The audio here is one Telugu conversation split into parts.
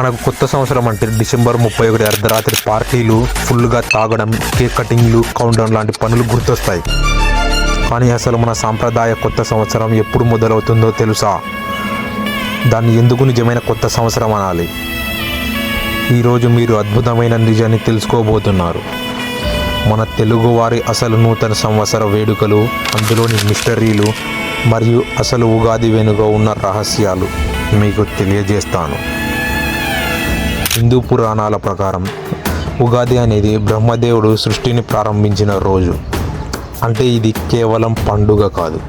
మనకు కొత్త సంవత్సరం అంటే డిసెంబర్ ముప్పై ఒకటి అర్ధరాత్రి పార్టీలు ఫుల్గా తాగడం కేక్ కటింగ్లు కౌంటౌన్ లాంటి పనులు గుర్తొస్తాయి. కానీ అసలు మన సాంప్రదాయ కొత్త సంవత్సరం ఎప్పుడు మొదలవుతుందో తెలుసా? దాన్ని ఎందుకు నిజమైన కొత్త సంవత్సరం అనాలి? ఈరోజు మీరు అద్భుతమైన నిజాన్ని తెలుసుకోబోతున్నారు. మన తెలుగువారి అసలు నూతన సంవత్సర వేడుకలు అందులోని మిస్టరీలు మరియు అసలు ఉగాది వెనుక ఉన్న రహస్యాలు మీకు తెలియజేస్తాను. హిందూ పురాణాల ప్రకారం ఉగాది అనేది బ్రహ్మదేవుడు సృష్టిని ప్రారంభించిన రోజు. అంటే ఇది కేవలం పండుగ కాదు.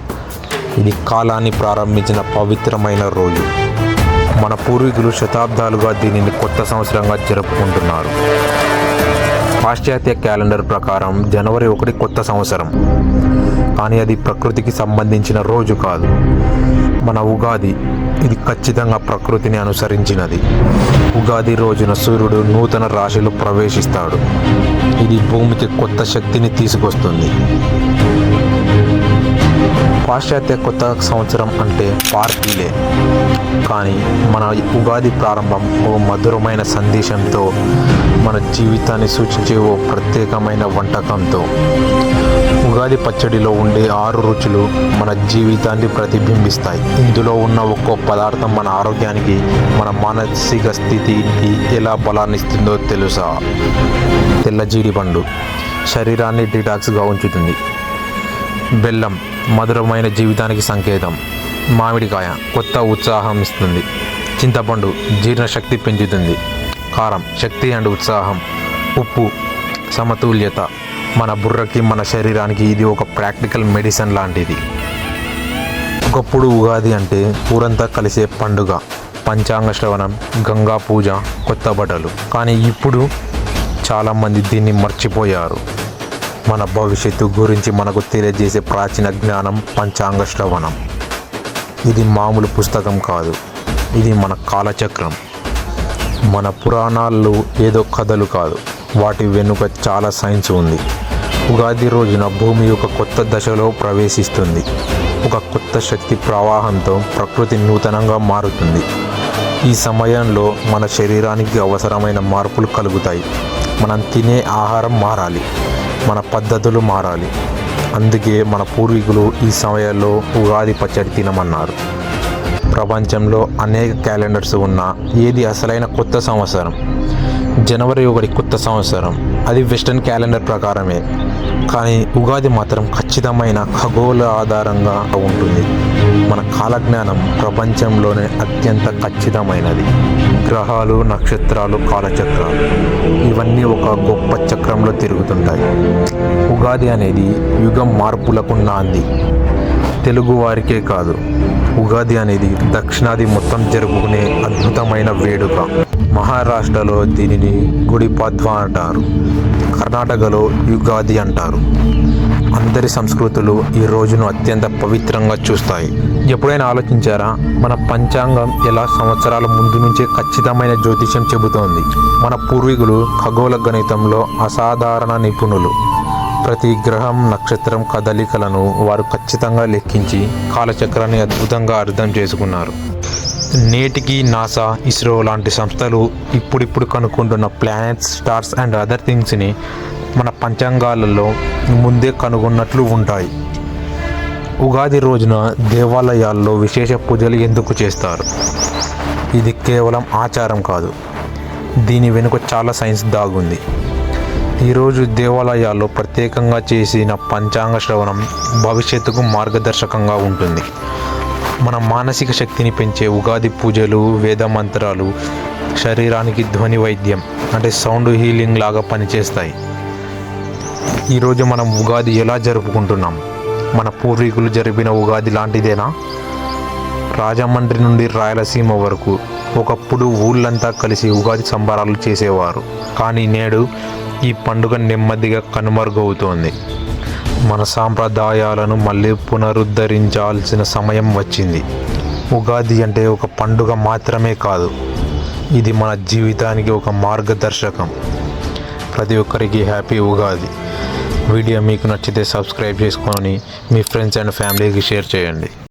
ఇది కాలాన్ని ప్రారంభించిన పవిత్రమైన రోజు. మన పూర్వీకులు శతాబ్దాలుగా దీనిని కొత్త సంవత్సరంగా జరుపుకుంటున్నారు. పాశ్చాత్య క్యాలెండర్ ప్రకారం జనవరి ఒకటి కొత్త సంవత్సరం. కానీ అది ప్రకృతికి సంబంధించిన రోజు కాదు. మన ఉగాది ఇది ఖచ్చితంగా ప్రకృతిని అనుసరించినది. ఉగాది రోజున సూర్యుడు నూతన రాశిలో ప్రవేశిస్తాడు. ఇది భూమికి కొత్త శక్తిని తీసుకొస్తుంది. పాశ్చాత్య కొత్త సంవత్సరం అంటే పార్టీలే కానీ మన ఉగాది ప్రారంభం ఓ మధురమైన సందేశంతో మన జీవితాన్ని సూచించే ఓ ప్రత్యేకమైన వంటకంతో. ఉగాది పచ్చడిలో ఉండే ఆరు రుచులు మన జీవితాన్ని ప్రతిబింబిస్తాయి. ఇందులో ఉన్న ఒక్కో పదార్థం మన ఆరోగ్యానికి మన మానసిక స్థితికి ఎలా బలాన్నిస్తుందో తెలుసా? తెల్ల జీడిపండు. శరీరాన్ని డిటాక్స్గా ఉంచుతుంది. బెల్లం. మధురమైన జీవితానికి సంకేతం. మామిడికాయ కొత్త ఉత్సాహం ఇస్తుంది. చింతపండు జీర్ణశక్తి పెంచుతుంది. కారం శక్తి అండ్ ఉత్సాహం. ఉప్పు సమతుల్యత. మన బుర్రకి మన శరీరానికి ఇది ఒక ప్రాక్టికల్ మెడిసిన్ లాంటిది. ఒకప్పుడు ఉగాది అంటే ఊరంతా కలిసే పండుగ. పంచాంగ శ్రవణం గంగా పూజ కొత్త బట్టలు. కానీ ఇప్పుడు చాలామంది దీన్ని మర్చిపోయారు. మన భవిష్యత్తు గురించి మనకు తెలియజేసే ప్రాచీన జ్ఞానం పంచాంగ శ్రవణం. ఇది మామూలు పుస్తకం కాదు. ఇది మన కాలచక్రం. మన పురాణాల్లో ఏదో కథలు కాదు. వాటి వెనుక చాలా సైన్స్ ఉంది. ఉగాది రోజున భూమి ఒక కొత్త దశలో ప్రవేశిస్తుంది. ఒక కొత్త శక్తి ప్రవాహంతో ప్రకృతి నూతనంగా మారుతుంది. ఈ సమయంలో మన శరీరానికి అవసరమైన మార్పులు కలుగుతాయి. మనం తినే ఆహారం మారాలి. మన పద్ధతులు మారాలి. అందుకే మన పూర్వీకులు ఈ సమయంలో ఉగాది పచ్చడి తినమన్నారు. ప్రపంచంలో అనేక క్యాలెండర్స్ ఉన్నా ఏది అసలైన కొత్త సంవత్సరం? జనవరి ఒకటి కొత్త సంవత్సరం. అది వెస్టర్న్ క్యాలెండర్ ప్రకారమే. కానీ ఉగాది మాత్రం ఖచ్చితమైన ఖగోళ ఆధారంగా ఉంటుంది. మన కాలజ్ఞానం ప్రపంచంలోనే అత్యంత ఖచ్చితమైనది. గ్రహాలు నక్షత్రాలు కాలచక్రాలు ఇవన్నీ ఒక గొప్ప చక్రంలో తిరుగుతుంటాయి. ఉగాది అనేది యుగం మార్పులకు నాంది తెలుగు వారికే కాదు ఉగాది అనేది దక్షిణాది మొత్తం జరుపుకునే అద్భుతమైన వేడుక. మహారాష్ట్రలో దీనిని గుడిపద్వ అంటారు కర్ణాటకలో యుగాది అంటారు. అందరి సంస్కృతులు ఈ రోజును అత్యంత పవిత్రంగా చూస్తాయి. ఎప్పుడైనా ఆలోచించారా? మన పంచాంగం ఎలా సంవత్సరాల ముందు నుంచే ఖచ్చితమైన జ్యోతిష్యం చెబుతోంది. మన పూర్వీకులు ఖగోళ గణితంలో అసాధారణ నిపుణులు. ప్రతి గ్రహం నక్షత్రం కదలికలను వారు ఖచ్చితంగా లెక్కించి కాలచక్రాన్ని అద్భుతంగా అర్థం చేసుకున్నారు. నేటికి నాసా ఇస్రో లాంటి సంస్థలు ఇప్పుడిప్పుడు కనుక్కుంటున్న ప్లానెట్స్ స్టార్స్ అండ్ అదర్ థింగ్స్ని మన పంచాంగాలలో ముందే కనుగొన్నట్లు ఉంటాయి. ఉగాది రోజున దేవాలయాల్లో విశేష పూజలు ఎందుకు చేస్తారు? ఇది కేవలం ఆచారం కాదు. దీని వెనుక చాలా సైన్స్ దాగుంది. ఈరోజు దేవాలయాల్లో ప్రత్యేకంగా చేసిన పంచాంగ శ్రవణం భవిష్యత్తుకు మార్గదర్శకంగా ఉంటుంది. మన మానసిక శక్తిని పెంచే ఉగాది పూజలు వేద మంత్రాలు శరీరానికి ధ్వని వైద్యం అంటే సౌండ్ హీలింగ్ లాగా పనిచేస్తాయి. ఈరోజు మనం ఉగాది ఎలా జరుపుకుంటున్నాం? మన పూర్వీకులు జరిపిన ఉగాది లాంటిదేనా? రాజమండ్రి నుండి రాయలసీమ వరకు ఒకప్పుడు ఊళ్ళంతా కలిసి ఉగాది సంబరాలు చేసేవారు. కానీ నేడు ఈ పండుగ నెమ్మదిగా కనుమరుగవుతోంది. మన సాంప్రదాయాలను మళ్ళీ పునరుద్ధరించాల్సిన సమయం వచ్చింది. ఉగాది అంటే ఒక పండుగ మాత్రమే కాదు ఇది మన జీవితానికి ఒక మార్గదర్శకం. ప్రతి ఒక్కరికి హ్యాపీ ఉగాది. వీడియో మీకు నచ్చితే సబ్స్క్రైబ్ చేసుకొని మీ ఫ్రెండ్స్ అండ్ ఫ్యామిలీకి షేర్ చేయండి.